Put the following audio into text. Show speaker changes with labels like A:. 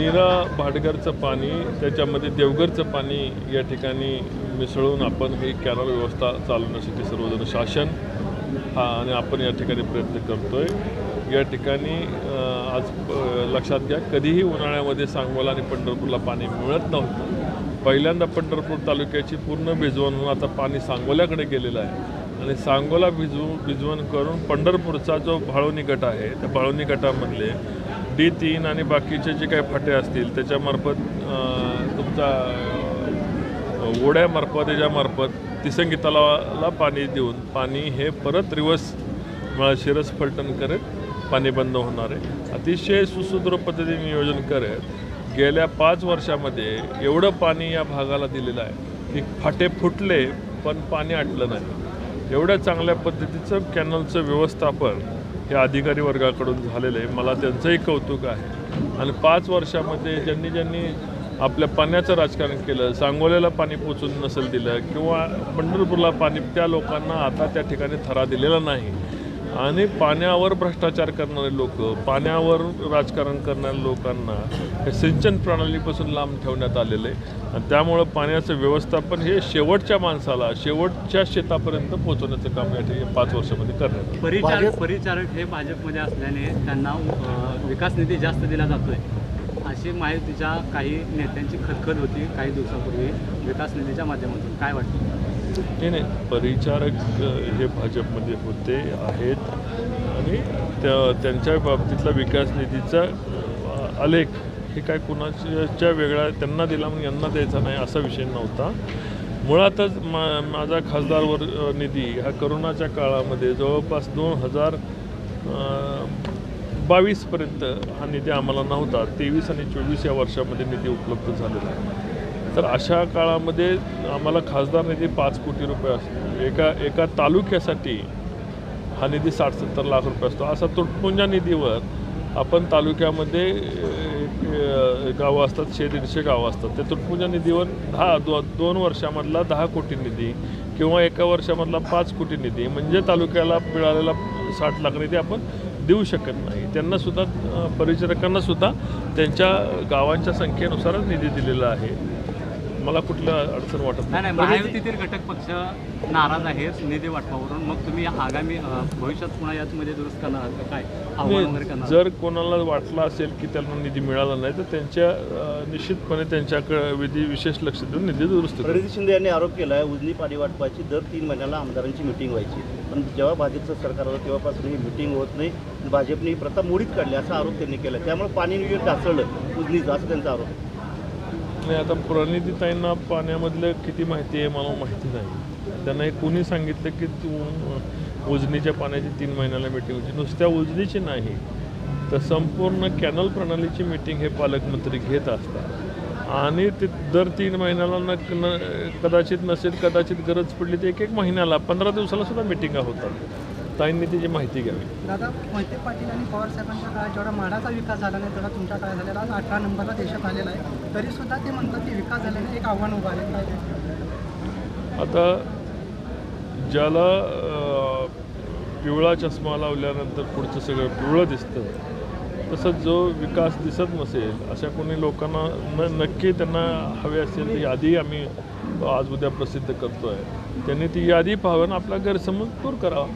A: नीरा भाटघरचं पाणी त्याच्यामध्ये देवघरचं पाणी या ठिकाणी मिसळून आपण ही कॅनल व्यवस्था चालवण्यासाठी सर्वजण शासन हा आणि आपण या ठिकाणी प्रयत्न करतो आहे या ठिकाणी आज लक्षात घ्या कधीही उन्हाळ्यामध्ये सांगोला आणि पंढरपूरला पाणी मिळत नव्हतं. पहिल्यांदा पंढरपूर तालुक्याची पूर्ण भिजवण होऊन आता पाणी सांगोल्याकडे गेलेलं आहे. आणि सांगोला भिजवू भिजवण करून पंढरपूरचा जो भाळवणी गट आहे त्या भाळवणी गटामधले डी तीन आणि बाकीचे जे काही फाटे असतील त्याच्यामार्फत तुमचा ओढ्यामार्फत याच्यामार्फत तिसंगी तलावाला पाणी देऊन पाणी हे परत रिवर्स शिरस फलटण करत पाणी बंद होणार आहे. अतिशय सुसूत्र पद्धतीने नियोजन करत गेल्या पाच वर्षामध्ये एवढं पाणी या भागाला दिलेलं आहे की फाटे फुटले पण पाणी आटलं नाही. एवढ्या चांगल्या पद्धतीचं कॅनलचं व्यवस्थापन हे अधिकारी वर्गाकडून झालेलं आहे. मला त्यांचंही कौतुक आहे. आणि पाच वर्षामध्ये ज्यांनी ज्यांनी आपल्या पाण्याचं राजकारण केलं सांगोल्याला पाणी पोचून नसेल दिलं किंवा पंढरपूरला पाणी त्या लोकांना आता त्या ठिकाणी थरा दिलेला नाही. आणि पाण्यावर भ्रष्टाचार करणारे लोक पाण्यावर राजकारण करणाऱ्या लोकांना हे सिंचन प्रणालीपासून लांब ठेवण्यात आलेलं आहे. आणि त्यामुळं पाण्याचं व्यवस्थापन हे शेवटच्या माणसाला शेवटच्या शेतापर्यंत पोहोचवण्याचं काम या ठिकाणी पाच वर्षामध्ये करण्यात आलं.
B: परिचारक परिचारक हे भाजपमध्ये असल्याने त्यांना विकास निधी जास्त दिला जातोय. अशी माहितीच्या काही नेत्यांची खतखत होती काही दिवसापूर्वी विकास निधीच्या माध्यमातून. काय वाटतं?
A: नाही नाही. परिचारक हे भाजपमध्ये होते आहेत. आणि त्या त्यांच्या बाबतीतला विकास निधीचा आलेख हे काय कुणाच्या वेगळा त्यांना दिला म्हणून यांना द्यायचा नाही असा विषय नव्हता. मुळातच मा माझा खासदारवर निधी हा करोनाच्या काळामध्ये जवळपास दोन हजार बावीसपर्यंत हा निधी आम्हाला नव्हता. तेवीस आणि चोवीस या वर्षामध्ये निधी उपलब्ध झालेला आहे. तर अशा काळामध्ये आम्हाला खासदार निधी पाच कोटी रुपये असतो. एका एका तालुक्यासाठी हा निधी साठ सत्तर लाख रुपये असतो. असा तुटपुंजा निधीवर आपण तालुक्यामध्ये एक, गावं असतात शे दीडशे गावं असतात. त्या तुटपुंजा निधीवर दहा दो दोन वर्षामधला दहा कोटी निधी किंवा एका वर्षामधला पाच कोटी निधी म्हणजे तालुक्याला मिळालेला साठ लाख निधी आपण देऊ शकत नाही. त्यांनासुद्धा परिचारकांनासुद्धा त्यांच्या गावांच्या संख्येनुसारच निधी दिलेला आहे. मला कुठलं अडचण वाटत
B: नाही नाही महायुतीतील घटक पक्ष नाराज आहेत निधी वाटपावरून मग तुम्ही आगामी भविष्यात पुन्हा याचमध्ये दुरुस्त करणार काय आव्हान वगैरे करणार आहात?
A: जर कोणाला वाटलं असेल की त्यांना निधी मिळाला नाही तर त्यांच्या निश्चितपणे त्यांच्याकडे विधी विशेष लक्ष देऊन निधी दुरुस्त करू.
C: प्रणिती शिंदे यांनी आरोप केला आहे उजनी पाणी वाटपाची दर तीन महिन्याला आमदारांची मिटिंग व्हायची पण जेव्हा भाजपचं सरकार होतं तेव्हापासून ही मिटिंग होत नाही भाजपने ही प्रथा मोडीत काढली असा आरोप त्यांनी केला त्यामुळे पाणी नियोजन ढासळलं उजनीचं असं त्यांचा आरोप आहे.
A: नाही आता प्रणितीताईंना पाण्यामधलं किती माहिती आहे मला माहिती नाही. त्यांना हे कोणी सांगितलं की तू उजनीच्या पाण्याची तीन महिन्याला मिटिंग होती. नुसत्या उजनीची नाही तर संपूर्ण कॅनल प्रणालीची मिटिंग हे पालकमंत्री घेत असतात. आणि ते दर तीन महिन्याला न न कदाचित नसेल कदाचित गरज पडली तर एक एक महिन्याला पंधरा दिवसाला सुद्धा मिटिंगा होतात. ताईंनी त्याची माहिती घ्यावी.
D: दादा मोहिते पाटील आणि पवार साहेबांच्या काळात जेवढा माडाचा विकास झाला नाही तेवढा तुमच्या काळात झालेला आज अठरा नंबरला देशात आलेला आहे. तरी सुद्धा ते म्हणतात की विकास झाल्याने एक आव्हान उभं आहे. काय?
A: आता ज्याला पिवळा चष्मा लावल्यानंतर पुढचं सगळं पिवळं दिसतं तसंच जो विकास दिसत नसेल अशा कोणी लोकांना न नक्की त्यांना हवे असेल ती यादी आम्ही आज उद्या प्रसिद्ध करतो आहे त्यांनी ती यादी पाहावं आणि आपला गैरसमज दूर करावा.